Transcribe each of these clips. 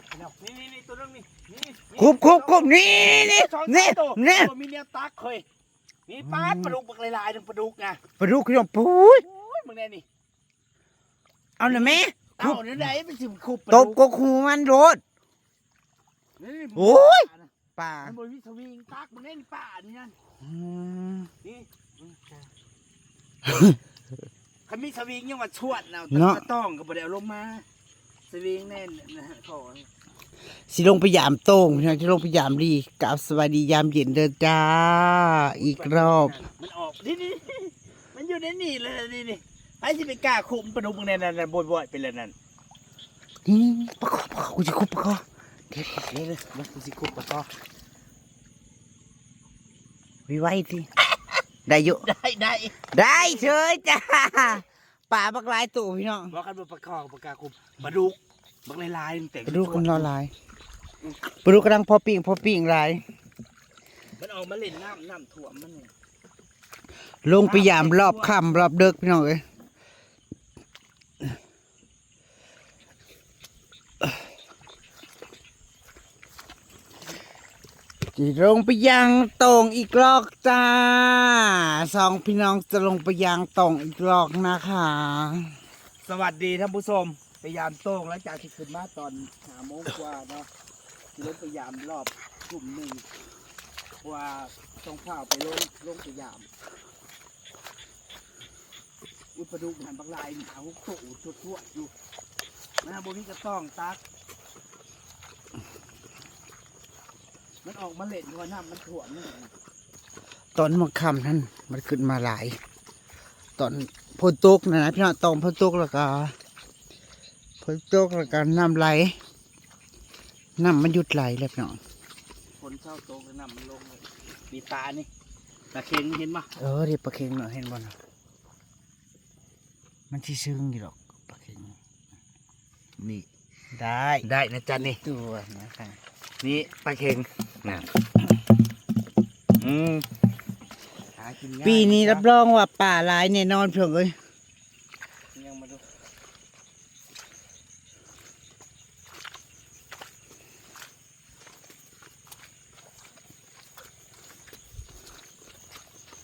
ดพี่น้องนี่นี่นี่ตัวนึงนี่นี่คุบคุบคุบนี่นี่สองนี่ตัวนี่ตัวมีเนียตักเคยนี่ปลาปลาดุกบักลายๆนึงปลาดุกนะปลาดุกพี่น้องปุ้ยมึงแน่นี่เอาหน่อยแม่เอาเนี่ยไหนไปสิคุบตบกกหูมันโดดโอ้ยป่ามันบนวิสวิงตักมึงแน่นี่ป่านี่นั่นอืมนี่คันมีสวิงยังว่าชวดเนาต้องก็บ่ได้เอาลงมา สวิงแน่นนะฮะขอสิลงไปยามโต้งพี่น้องจะลงไปยามดีกับสวัสดียามเย็นเด้อจ้า อีกรอบ มันออกนี่นี่มันอยู่ในนี่เลยนี่นี่ไอ้ที่ไปกล้าคุมปลาดุกมึงแน่นนั่นบ่อยๆไปเลยนั่นนี่ปะคอปะคอกูจะคุบปะคอเดี๋ยวเดี๋ยวเลยมันสิคุบปะก็วิไว้สิได้อยู่ได้ได้ได้เฉยจ้า ป่าบักหลายตัวพี่น้องบอกกันว่าปลาคอปลากล้าคุมปลาดุกบักลายๆมันแต่งปลาดุกกันรอหลายปลาดุกกำลังพอปิ้งพอปิ้งหลายมันออกมาเล่นน้ำน้ำท่วมมันเนี่ยลงไปยามรอบค่ำรอบเดึกพี่น้องเอ้ย จะลงไปยังตรงอีกรอกจ้าสองพี่น้องจะลงไปยังตรงอีกรอกนะคะ สวัสดีท่านผู้ชมพยายามโต้งแล้วจากที่ขึ้นมาตอนหาโมงกว่าเนาะที่รถพยายามรอบกลุ่มหนึ่งพาะว่าต้องข้าวไปลงลงพยายาม อุปดุกหันบางลายหาหุกตุชุดทั่วอยู่มันเอาบนี้ก็ต้องตัก มันออกมาเล่นว่าน้ำมันถ่วมนี่นะตอนมาค่ำนั้นมันขึ้นมาหลาย ตอนพนตกนะนะพี่น้องตอนพนตกแล้วก็พนตกแล้วก็น้ำไหลน้ำมันหยุดไหลแล้วพี่น้องคนเช่าโต๊ะก็น้ำมันลงเลยมีตานี่ตาเค็งเห็นปะเออเดี๋ยวปลาเค็งเนาะเห็นบ่เนาะมันที่ซึ้งอยู่หรอกปลาเค็งนี่ได้ได้นะจ๊ะนี่ตัวนะคะนี่ปลาเค็ง นะอืมหากินง่ายปีนี้รับรองว่าป่าหลายแน่นอนเพื่อนเอ้ยยังมาดู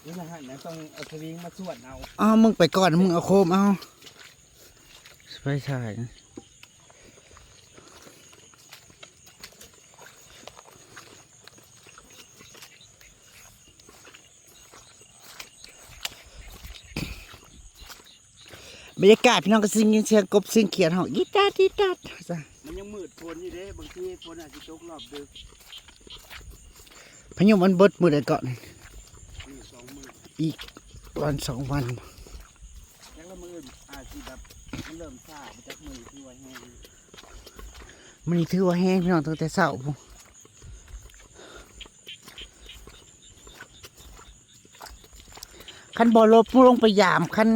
นี่นะฮะเดี๋ยวต้องเอาสวิงมาสวดเอา อ้าวมึงไปก่อนมึงเอาโคมเอาไปใช่ บรรยากาศพี่น้องก็สิ่งยินเสียงกบสิ่งเขียนเฮาอีตาดีตาจ้ะมันยังมืดฝนอยู่เด้บางทีฝนอาจจะตกรอบดึกพยุมันเบิดมือใดก่อนอีสองมืออีกวันสองวันยังละมืออาจจะแบบมันเริ่มซาจากมือที่ไว้แห้งมันถือว่าแห้งพี่น้องตั้งแต่เช้าพู้นคันบ่ลบลงไปยามคัน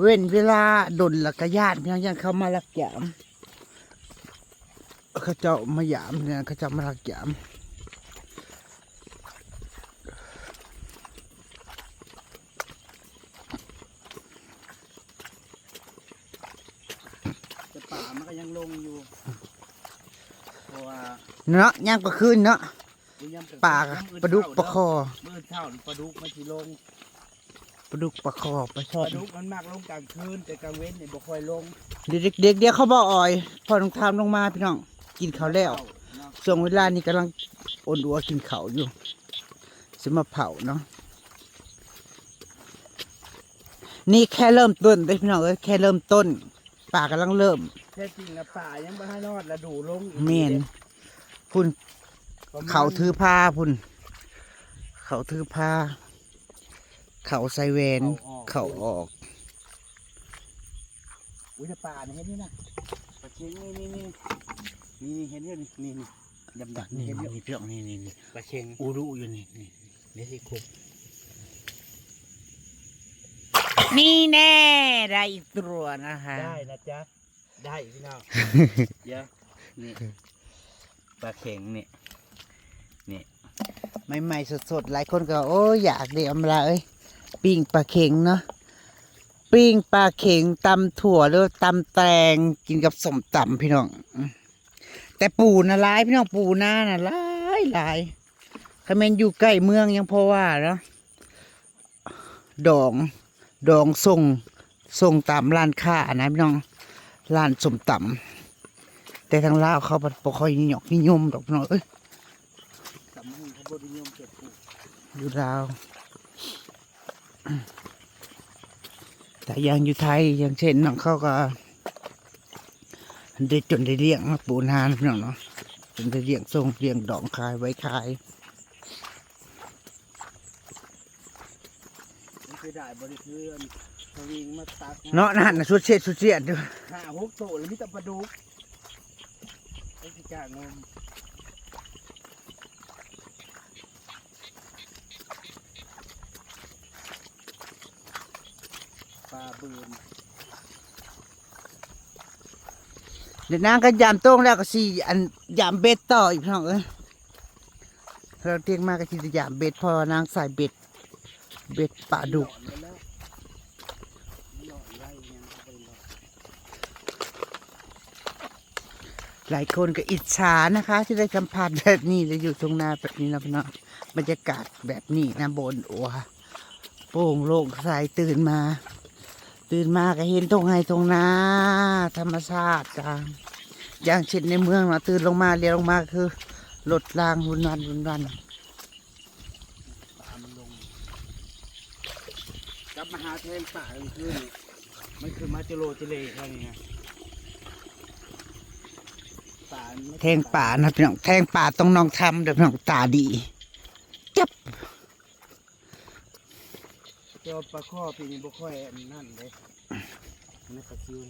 เว้นเวลาดนและกญาติพี่น้องยังเข้ามาลักยามเขาเจ้ามายามเนี่ยเขาเจ้ามาลักยามแต่ป่ามันก็ยังลงอยู่เพราะว่าเนาะย่างก็คืนเนาะดูยามกลงคืนป่าน้ำอื่นปลาดุกปลาคเท่อมืดเท่าปลาดุกมันสิลง ปลาดุกปลาคอปลาปช่อลานดุกมันมากลงกลางคืนแต่กลางเว้นเนี่ยบ่ค่อยลงเด็กๆเด็กเดี๋ยวเขาบอกอ่อย พอต้องทำลงมาพี่น้องกินข้าวแล้วเนาะช่วงเวลานี้กำลังอ่อนอัวกินข้าวอยู่สิมาเผาเนาะนี่แค่เริ่มต้นเด้อพี่น้องเอ้ยแค่เริ่มต้นป่ากำลังเริ่มแท้จริงนะป่ายังบ่ให้รอดและดูลงอีกเมนพุ่น ประมณเขาถือผ้าพุ่น เขาถือผ้า เขาใส่แหวนเขาออกอุ้ยแต่ป่าเนี่ยเห็นนี่นะปลาเค็งนี่นี่นี่นี่เห็นอยู่นี่นี่นี่ดำดำนี่เห็นอยู่นี่พี่น้องนี่นี่นี่ปลาเค็งอูรุอยู่นี่นี่นี่สิคุบนี่แน่ได้อีกตัวนะคะได้นะจ๊ะได้พี่น้องเดี๋ยวนี่ปลาเค็งนี่ใหม่ๆสดๆ หลายคนก็ โอ้ยอยากเดียมละเอ้ย ปิ้งปลาเข็งเนาะปิ้งปลาเข็งตำถั่วหรือตำแตงกินกับสมตำพี่น้อง แต่ปูน่ะลายพี่น้องปูหน้าน่ะลายลายคาเมนอยู่ใกล้เมืองยังพอว่าเนาะดองดองส่งส่งตามร้านค้านะพี่น้องร้านสมตำแต่ทางลาวเขาบ่บ่ค่อยนิยมนิยมดอกพี่น้องเอ้ยสำมึงเขาบริยมเก็บปลูกอยู่ลาว แต่อยังอยู่ไทยอย่างเช่นน้องเขาก็ได้จนได้เลี้ยงปูนานะพี่น้องเนาะจนได้เลี้ยงส่งเลี้ยงดองขายไว้ขายมันคือได้บริเพื่อนสวิงมาตักเนาะนั่นน่ะสุดเสียดสุดเสียดเด้อห้าหกโตแล้วมีแต่ปลาดุกไอ้ที่จ้างงม ปลาบืนเดี๋ยวนางก็ยามโต้งแล้วก็สิอันยามเบ็ดต่ออีกพี่น้องเอ้ยเราเตียงมากก็สิจะยามเบ็ดพอนางใส่เบ็ด เบ็ดปลาดุกหลายคนก็อิจฉานะคะ ที่ได้สัมผัสแบบนี้ได้อยู่ตรงหน้าแบบนี้นะพี่น้องบรรยากาศแบบนี้นะบนอัวโป่งโล่งใสตื่นมา ตื่นมาก็เห็นตรงไห้ตรงนาธรรมชาติจ้าอย่างเช่นในเมืองเนาะตื่นลงมาเรียนลงมาคือรถรางรุนวันรุนวันปลามันลงกลับมาหาแทงป่ากันคืนนี่มันคือมาเจโรเจเลแค่นี้ไงป่ามันไม่ แทงป่านะพี่น้องแทงป่าต้องน้องทำเดี๋ยวพี่น้องตาดีจับ เจ้าปลาข้อปีนี้บ่ค่อยอันนั่นเลยนี่ปลาซิว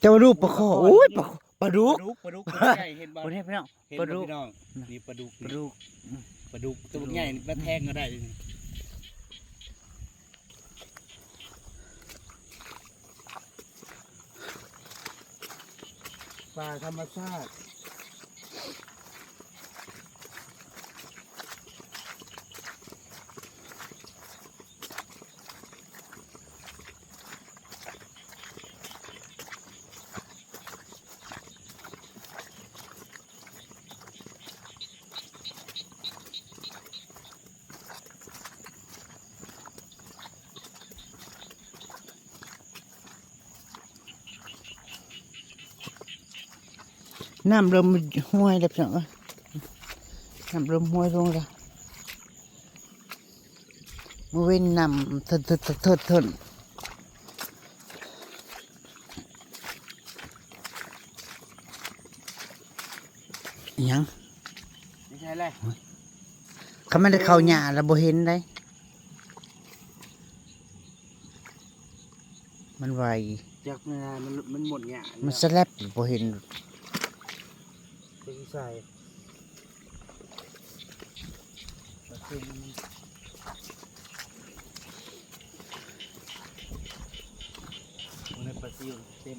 เจ้าลูกปลาคอโอ้ยปลาปลาดุก ปลาดุกปลาดุกตัวใหญ่เห็นบ่คนนี้พี่น้องเห็นปบ่ลาดุกพี่น้องนี่ปลาดุกปลาดุกปลาดุกตัวใหญ่นี่ปลาแทงก็ได้นี่ปลาธรรมชาติ น้ำเริ่มห้วยแล้วพี่น้องน้ำเริ่มห้วยลงแล้วมือเว้นน้ำเถิดเถิดเถิดเถิดเถิดอิหยังไม่ใช่เลยเขาไม่ได้เข้าหญ้าแล้วบ่เห็นได้มันไวจากเวลามันมันหมดเนี่ยมันสแลบบ่เห็น เป็นใส่ปลาซิวมันโอ้ในปลาซิวเต็ม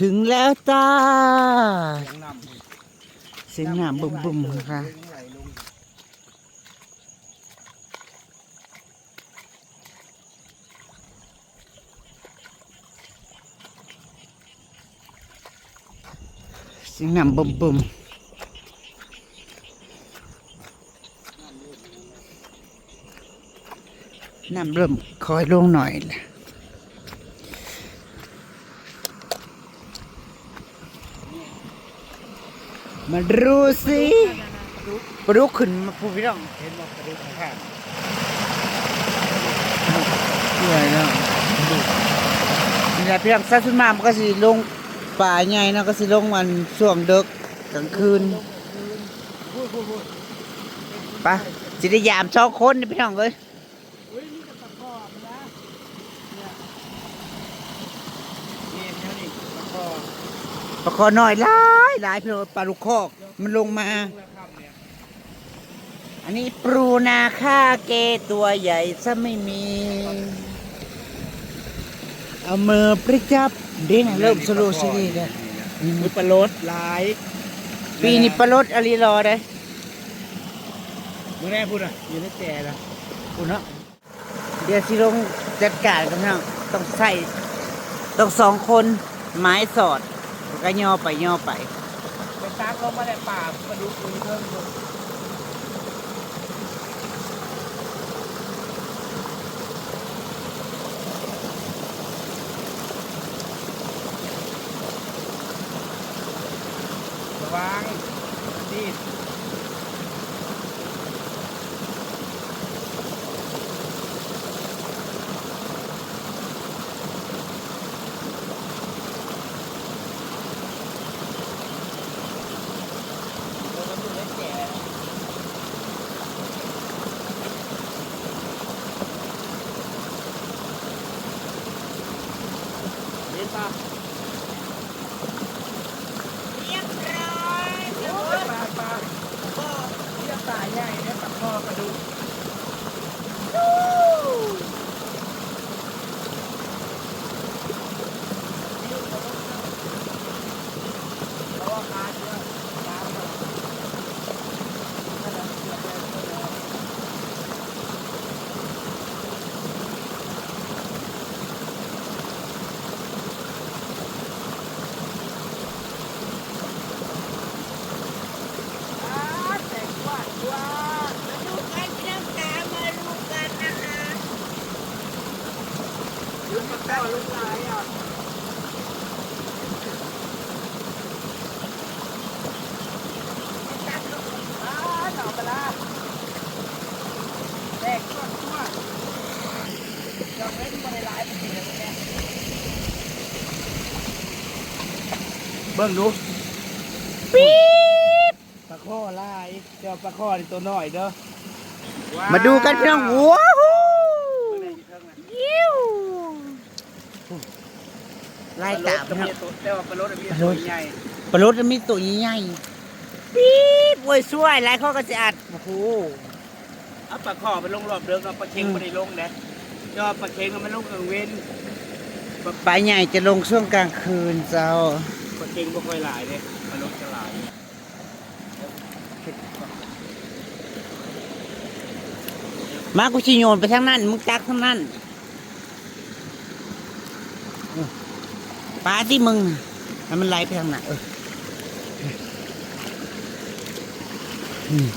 ถึงแล้วจ้า เสียงน้ำพุ่นเสียงน้ำบึมบึมๆนะคะ เสียงน้ำบึมบึมน้ำเริ่มคอยลงหน่อยละมาดูสิปลุกขึ้นมาพูดพี่น้องเห็นบอกกระดูกข้างเพื่อยแล้วนี่แหละพี่น้องซาสุดมามันก็สิลง ป่าใหญ่เนาะก็สิลงวันช่วงดึกกลางคืนไปะสิได้ยามสองคนนี่พี่น้องเอ้ยอุ้ยนี่เพียนี่แค่นี้ตะคอปลาคอน้อยหลายหลายพี่น้องปลาลูกคอกมันลงมา อันนี้ปรูนาค่าเกตัวใหญ่ซะไม่มี เอามือพริจับ เด้งเริ่มสโลว์ซีเลยมือปลาลดลาย ปีนี้ปลาลดอลีรอได้มือแน่พูดอะอยู่ในแจนะคุณเนาะเดี๋ยวสิลงจัดการกันพี่น้องต้องใส่ต้องสองคนไม้สอดแล้วก็ย่อไปย่อไปไปซักลงมาในป่ามาดูคุยเพิ่ม วังดีด เห็นปะเรียบร้อยโอ้ยปลาปลาพ่อเรียบตายใหญ่เนี่ยปลาพ่อกระดูกเพราะว่าปลาเยอะปลาแบบนั่นแหละเสียบเลยเสียบเลย อ่าแต่งกว่าดว่า มาดูกันพี่น้องจ๋ามาดูกันนะคะ ลูกมะพร้าวลูกลายอะอ่าหน่อปลาร้าแตกตัวตัวเราเล่นมาในไลฟ์เป็นยังไงเบิ่งดูปี๊บปลาข้อลายเจ้าปลาข้อนี่ตัวน้อยเด้อว้วมาดูกันพี่น้องว้าวเบิ่งได้อยู่เทิงน่ะยิ้วไล่ตามปลพี่รน้องสแต่ว่าปลารสมีตัวใหญ่ปลารสมีตัวใหญ่ๆปี๊บโอ้ยสวยหลายข้อก็จะอัดโอ้โหเอาปลาข้อไปลงรอบเดิมเราปลาเค็งอืมไม่ได้ลงนะยอดปลาเค็งมันลงกลางเว้นปลาใหญ่จะลงช่วงกลางคืนเจ้า ปลาเก่งบ่ค่อยหลายเลยปลารสจะหลายมากูชิโยนไปทางนั้นมึงจักทางนั้นปลาที่มึงให้มันไหลไปทางไหนนเอออืม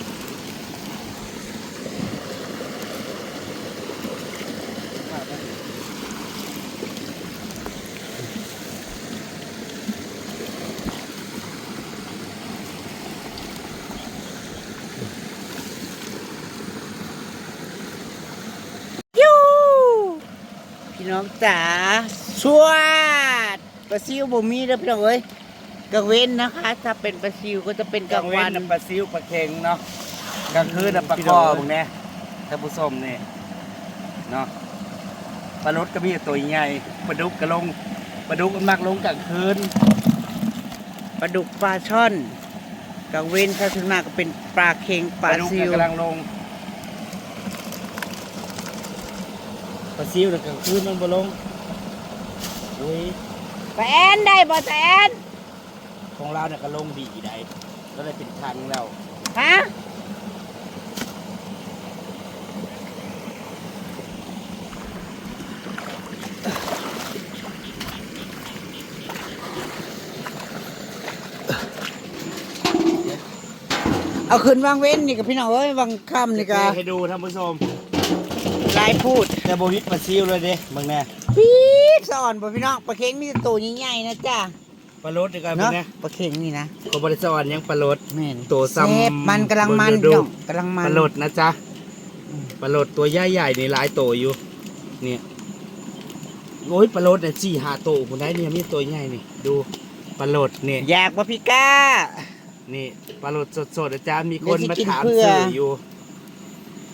ยูพี่ น้องจ๋าชวดปลาซิวบ่มีเด้อพี่น้องเอ้ยกลางเว้นนะคะ ถ้าเป็นปลาซิวก็จะเป็นกลางวันน่ะปลาซิวปลาเค็งเนาะกลางคืนน่ะปลาข้อพวกเนี้ยท่านผู้ชมนี่เนาะปลารสก็มีแต่ตัวใหญ่ปลาดุกก็ลงปลาดุกมันมักลงกลางคืนปลาดุกปลาช่อนกลางเว้นถ้าถึงมากก็เป็นปลาเค็งปลาดุกซิวกำลังลง ปลาซิวน่ะกลางคืนมันบ่ลงอุ้ยแฟนได้บ่แฟนของเราเนี่ยก็ลงดีได้ก็เลยเป็นครั้งแล้วฮะเอาขึ้นวางเว้นนี่กับพี่น้องเอ้ยวางค่ำนี่กะให้ดูท่านผู้ชมลายพูด แต่โบวิดปลาซิวเลยเด้มึงแน่ปี๊ดสอนบ่พี่น้องปลาเค็งมีแต่ตัวใหญ่ๆนะจ้าปลารสดีกว่ามึเนาะงแน่ปลาเค็งนี่นะก็บริสอนยังปลารสแม่นตัวซ้ำแซ่บมันกำลังมันดูพี่น้องกำลังมันปลารสนะจ๊ะอืมปลารสตัวใหญ่ๆนี่หลายตัวอยู่ เนี่ยโอ้ยปลารสเนี่ยสี่ห้าตัวคนได้เนี่ยมีตัวใหญ่นี่ ดูปลารสเนี่ย อยากบ่พี่ก้า นี่ปลารสสดๆนะจ๊ะมีคนเดี๋ยวมาสิกินถามเพื่อซื้ออยู่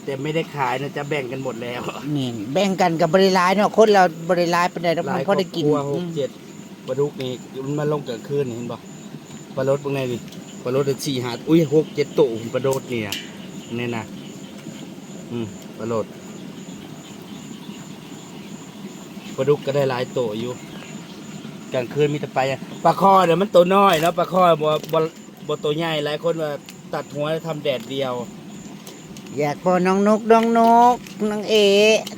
แต่ไม่ได้ขายนะจะแบ่งกันหมดแล้วนี่แบ่งกันกับบริลายเนาะคนเราบริลายเป็นไดแล้วหมัลานยพอได้กินครอบครัวหอืกมเจ็ดปลาดุกนี่มันมาลงกลางคืนนี่เห็นบ่ปลารสพวกนี้นี่ปลารสสี่หาอุ้ยหกเจ็ดตัวปลารสเนี่ยนี่นะอืมปลารสปลาดุกก็ได้หลายตัวอยู่กลางคืนมีแต่ไปลาปลาคอเนี่ยมันตัวน้อยเนาะปลาคอบ่บ่บ่ตัวใหญ่หลายคนว่าตัดหัวแล้วทำแดดเดียว อยากพอน้องนกน้องนกน้องเอ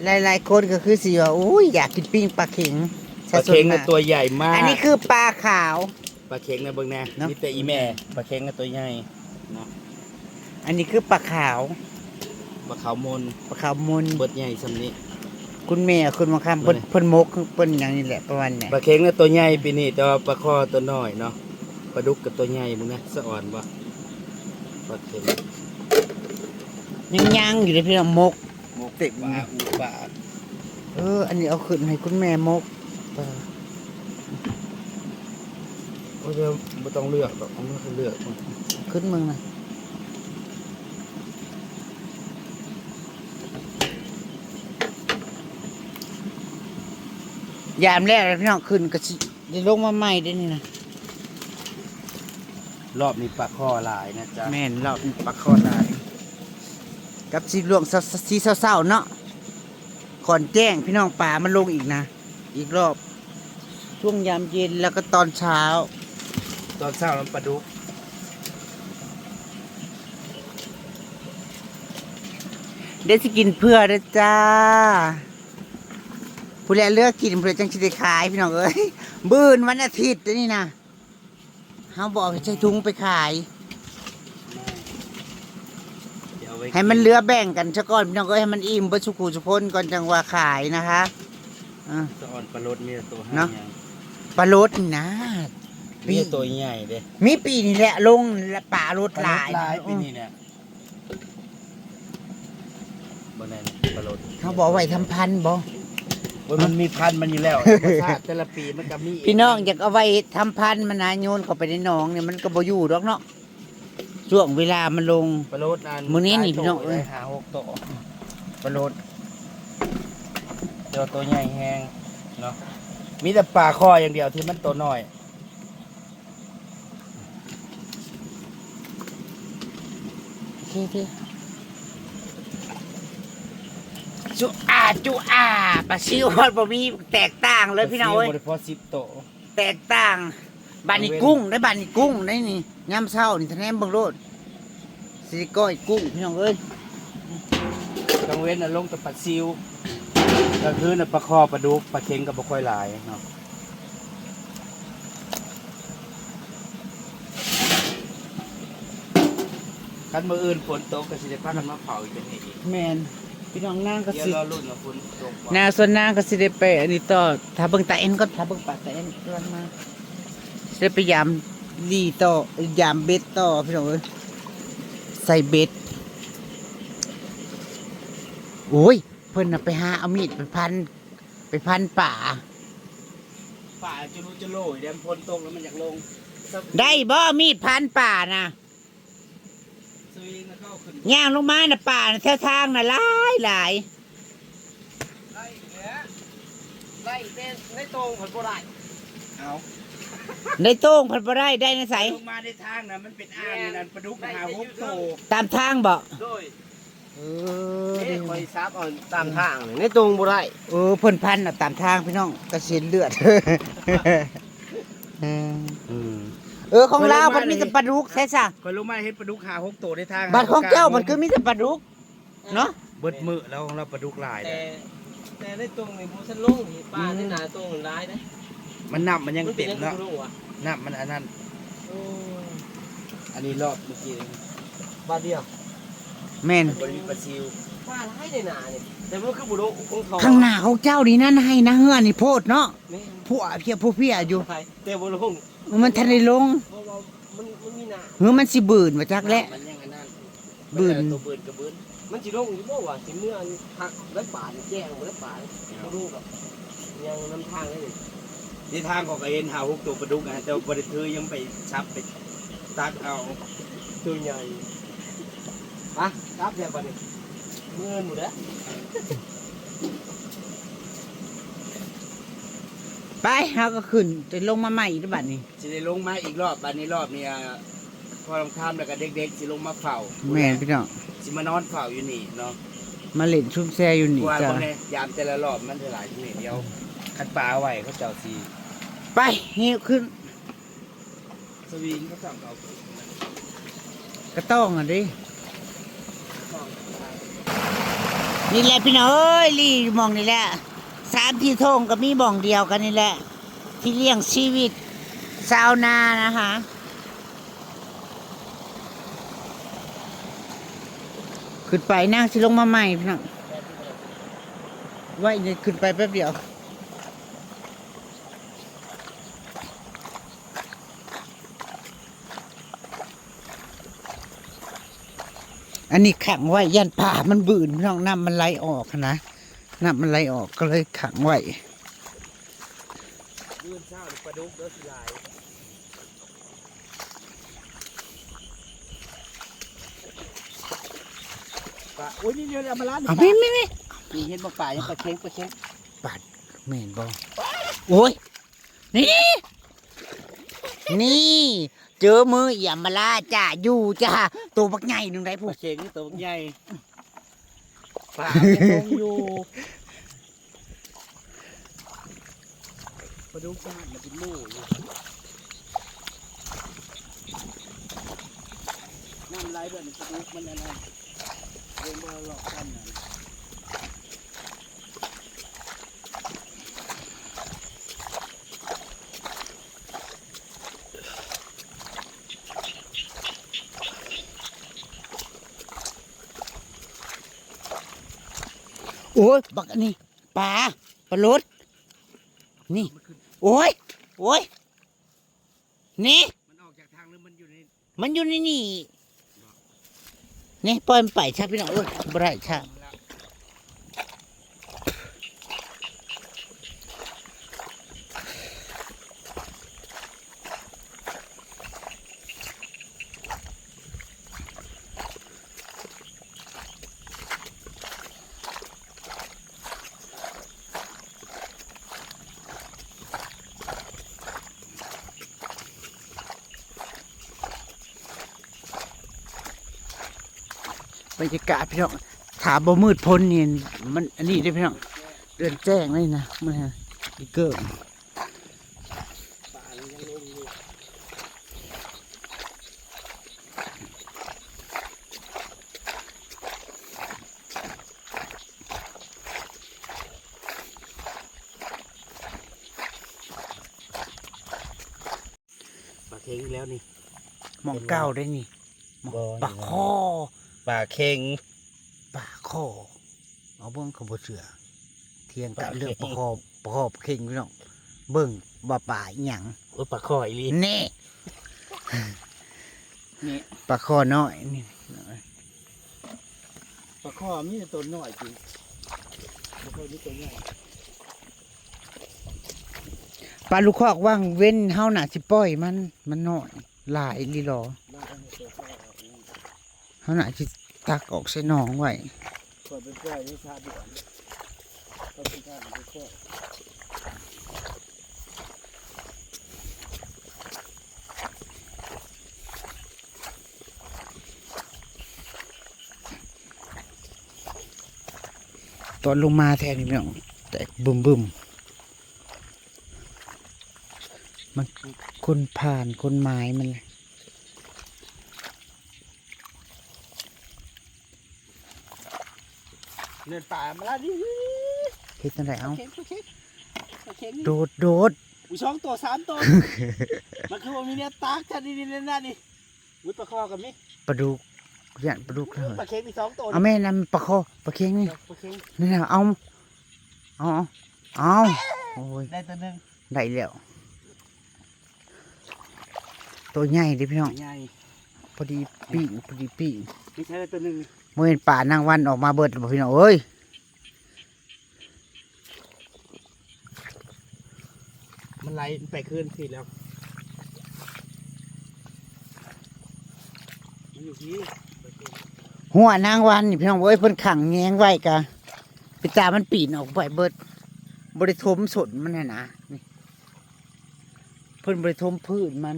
หลาย ๆ คนก็คือสิว่าอุ้ยอยากกินปิ้งปลาเข็งปลาเค็งน่ะตัวใหญ่มากอันนี้คือปลาขาว ปลาเค็งนะเบิ่งแน่เนาะมีแต่อีแม่ปลาเค็งน่ะตัวใหญ่เนาะอันนี้คือปลาขาวปลาขาวมนปลาขาวมุนเบิดใหญ่ซำนี้คุณแม่คุณมาคำเพิ่นว่าไงเพิ่นมกเพิ่นอย่างนี้แหละประมาณเนี้ยปลาเค็งน่ะตัวใหญ่ปีนี้แต่ว่าปลาคอตัวน้อยเนาะปลาดุกกับตัวใหญ่มึงนะสะอ่อนบ่ปลาเค็ง ยังย่างอยู่เลยพี่น้องมก หมกเต็มปลาอูปลาเออ อันนี้เอาขึ้นให้คุณแม่มกเออโอ้ยเดี๋ยวบ่ต้องเลือกหรอกเอามาเลือกขึ้นมึงนะยามแรกเลยพี่น้องขึ้นก็สิได้ลงมาใหม่เด้นี่นะรอบนี้ปลาคอหลายนะจ๊ะแม่นรอบนี้ปลาคอลาย กับสีเหลวงซะสีเศร้าๆเนาะขอนแจ้งพี่น้องป่ามันลงอีกนะ อีกรอบ ช่วงยามเย็นแล้วก็ตอนเช้า ตอนเช้ามันปลาดุกเดี๋ยวสิกินเพื่อเด้อจ้า ผู้แลเลือกกินเพื่อจังสิได้ขายพี่น้องเอ้ย บื้นวันอาทิตย์เด้อนี่นะเฮาบอกให้ใช้ถุงไปขาย เดี๋ย วเอาไว้ให้มันเหลือแบ่งกันซะก่อนพี่น้องเอ้ยให้มันอิ่มเบ่สุขุสุพนก่อนจังว่าขายนะคะอะสะอ่อนปลาลดมีแต่ตัวห้าเนาะอย่างปลาลดนี่นะมีแต่ตัวใหญ่เด้มีปีนี่แหละลงและป่ารถหลายปลาลดหลายปีนี้เนี่ยบ่แน่นะปลาลดเขาบอกไว้ทำพันธุ์บ่ว่ามันมีพันธุ์มันอยู่แล้วธรรมชาติแต่ละปีมันก็มีพี่น้องอยากเอาไว้ทำพันธุ์มันนะโยนเข้าไปในหนองเนี่ยมันก็บ่อยู่ดอกเนาะ ช่วงเวลามันลง ปลาลดนั่นมื้อนี้นี่หลายพี่น้องโตเอ้ย หาหกโตะปลาลดเดี๋ยวตัวใหญ่แฮงเนาะมีแต่ปลาคออย่างเดียวที่มันตัวน้อยโอเคโอเคจุอาจุอาปลาซิวมันบ่มีแตกต่างเลยพี่น้องเอ้ย บ่ได้พอสิบโตะแตกต่าง บานนี้กุ้งได้บานนี้กุ้งได้นี่ยามเช้านี่ทะแนมเบิ่งโลดสิได้ก้อยกุ้งพี่น้องเอ้ยกลางเว้นน่ะลงแต่ปลาซิวกลางคืนน่ะปลาคอปลาดุกปลาเค็งก็บ่ค่อยหลายเนาะคันมื้ออื่นฝนตกก็สิได้พากันมาเผาอีกเป็นอีกแม่นพี่น้องนางก็เดี๋ยวสิรอรุ่นว่าฝนตกบ่นาส่วนนางก็สิได้ไปอันนี้ต่อถ้าเบิ่งตาเอ็นก็ถ้าเบิ่งปากตาเอ็นกำลังมา สิได้ไปยามดีต่อยามเบ็ดต่อพี่น้องเอ้ยใส่เบ็ดโอ้ย เพิ่นน่ะไปหาเอามีดไปพัน ไปพันป่า ป่าจะรู้จะโรยเดี๋ยวฝนตกแล้วมันอยากลงได้บ่มีดพันป่านะสวิงแล้วก็เอาขึ้นย่างลงมาน่ะป่าน่ะแถวทางน่ะหลายหลายไล่เนี้ยไล่เต้นในตรงผลบ่ได้เอา ในโต้งพันบ่ได้ได้ในใสลงมาในทางนะมันเป็นอ่างนี่นั่นปลาดุกหาหกโตตามทางบ่โดยเออนี่คอยซับเอาตามทางนี่ในตรงบ่ได้เออเพิ่นพันน่ะตามทางพี่น้องกระเซ็นเลือดเอออืมเออของเราวมันมีแต่ปลาดุกใช่ซะคอยลงมาเห็นปลาดุกหาหกโตในทางบ้านของเจ้ามันคือมีแต่ปลาดุกเนาะเบิดมือแล้วของเราปลาดุกหลายแต่เด้อแต่ในตรงนี่บ่ทันลงนี่ป้าในหนาตรงมันร้ายนะ มันนับมันยังมันเป็เต็นมยังเนาะบ่รู้ว่ะนับมันอันนั้นโอ้อันนี้รอบเมื่อกี้บาดเดียวแม่นบริวปลาซิวป้าร้ายในหนานี่แต่มันคือบ่รู้ของเขาข้างหน้าของเจ้านี่นั่นให้นะเฮือนี่โพดเนาะแม่นผู้เพียผู้เพียอยู่ไปแต่บ่ลงมันทันได้ลงเพราะว่ามันมันมีหนาเฮือมันสิบืนมาจักแล้วมันยังอันนั้นบืนมัตัวบืนกับบืนมันสิลงอยู่บ่ว่าสิเมื่อนี่พักได้ป่านี่แจ้งบ่ได้ป่านี่บ่รู้กับยังนำทางได้ นี่ที่ทางของก็เห็นหาหกตัวปลาดุกนะแต่บริเทอยังไปชับไปตักเอาตัวใหญ่ไปกลับเดี๋ยวบัดนี้เงินหมดแล้วไปเฮาก็ขึ้นจะลงมาใหม่อีกแล้วบัดนี้ สิได้ลงมาอีกรอบบัดนี้รอบเนี้พอลองทำแล้วก็เด็กๆสิลงมาเฝ้าแม่นพี่น้องสิมานอนเฝ้าอยู่นี่เนาะมาเล่นชุ่มแซ่อยู่นี่ว่าจ้ะ พวกนี้ยามแต่ละรอบมันเท่าไหร่ที่นี่เดียวคัดปลาเอาไว้เขาเจ้าสี ไปเฮียขึ้น สวิงเขาเจ้าเอากระต้องอะดิต้องทางนี่แหละพี่น้องเอ้ยลี่มองนี่แหละสามที่ทงก็มีบ่องเดียวกันนี่แหละ ที่เลี้ยงชีวิตชาวนานะคะขึ้นไปนั่งสิลงมาใหม่พี่น้องไว้เนี่ยขึ้นไปแป๊บเดียว อันนี้ขังไว้ยันป่ามันบืนพี่น้องน้ำมันไหลออกนะน้ำมันไหลออกก็เลยขังไว้ยื่นเช้าหรือปลาดุกเด้อสิหลายปลาอุ้ยนี่เดี๋ยวเอามาล้านเอาไม่ไม่ไม่มีเห็นบ่ป่ายังปลาเค็งปลาเค็งปัดเมนบอโอ้ยนี่ นี่ เจอมืออย่ามาล่าจ้าอยู่จ้าตัวบักใหญ่หนึ่งได้ปพูลาดเค็งนี่ตัวใหญ่ปลายังคงอยู่ปลาดุกบ้านมันเป็นหมู่อยู่น้ำไหลแบบนี้ปลาดุกมันอะไรเรื่องบ่หลอกกันน่ะ โอ้ยบักอันนี้ปลาปลาลดนี่ โอ้ยโอ้ยนี่ มันออกจากทางหรือมันอยู่ในมันอยู่ในนี่นี่ปล่อยมันไปชาพี่น้องเอ้ยบ่ได้ชา รรยากาศพี่น้องถามบ่มืดพ้นนี่มันอันนี้ได้อพี่น้องเดือนแจ้งเลยนะมันฮะอีเกิร์ป่ามันยังลงอยู่ปลาเค็งแล้วนี่มองเก้าได้นี่หมองบ่ปากคอ ปลาเค็งปากคอเอาเบิ้งเขาบ่เสือเทียงกันปากเรื่องเข่ปางกคอปากคอเข่งพี่น้องเบิ้งบ่าป่าอหยังโอ้ยปลาคออีหลีนี่นี่ปากคอน้อยนี่ปลาคอมีแต่ตัวน้อยจริงปลาคอมีตัวใหญ่ปลาลูกคอกว่างเว้นเฮาน่ะสิปล่อยมันมันน้อยหลายลีหรอน่าจะมีตัวคอเฮาน่ะสิ ตักออกใส่หนองไว้เปิดเป็นกล้วยนี่ชาดือนก็เป็นการเป็นกล้วยตอนลงมาแทนนี่พี่น้องแตกบึมบึมมันคนผ่านคนไม้มันเลย เนินป่ามาแล้วดิเฮ็ดจังไดเอาเข็งเข็งเข็งโดดโดดอุ้ยสองตัวสามตัวมันคือว่ามีเนี่ยตากท่านนี่นี่นั่นนี่อุ้ยปลาคอกับมิปลาดุกยันปลาดุกเลยปลาเค็งมีสองตัวเอาแม่นำปลาคอปลาเค็งนี่ปลาเค็งนี่นะเอาเอาเอาโอ้ยได้ตัวหนึ่งได้แล้วตัวใหญ่ดิพี่น้องใหญ่พอดีปิ้งพอดีปิ้งไม่ใช่ได้ตัวหนึ่งเมื่อเห็นป่านางวันออกมาเบิดบ่พี่น้องเอ้ยมันไหลไปคืนผิดแล้วมันอยู่ที่หัวนางวันนี่พี่น้องเอ้ยเพิ่นขังแงงไว้กะไปตามันปีนออกไปเบิดบริทมสนมันน่ะนะนี่เพิ่นบริทมพืชมัน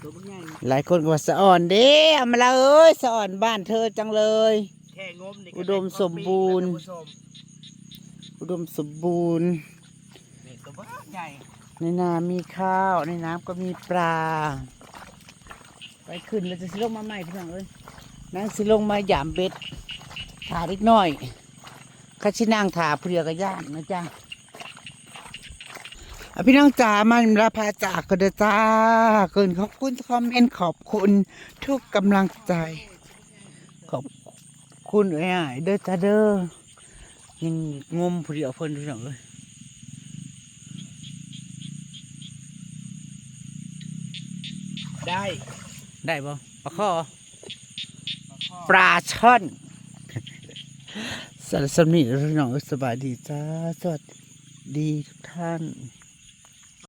ตัวมันใหญ่หลายคนก็ว่าสะอ่อนเด้เอามาละเอ้ยสะอ่อนบ้านเธอจังเลย แค่งมนี่ก็อุดมสมบูรณ์ ได้ความปีกแล้วท่านผู้ชมอุดมสมบูรณ์ นี่ตัวบ้าใหญ่ในนามีข้าว ในน้ำก็มีปลา ไปขึ้นแล้วจะสิลงมาใหม่พี่น้องเอ้ยนางสิลงมาหยามเบ็ดถาเล็กน้อยข้าชินางถาเพื่อกระย่านนะจ๊ะอะ พี่น้องจ๋ามันลาพาจากก็เด้อจ้าเกินขอบคุณคอมเมนต์ขอบคุณทุกกำลังใจ ขอบคุณเอ้ยเด้อจ้าเด้อยังงมผู้เดียวเพิ่นพี่น้องเอ้ยได้ ได้บ่ปลาข้อปลาช่อนสารสำนีพี่น้องเอ้ยสบายดีจ้าสวัสดีทุกท่าน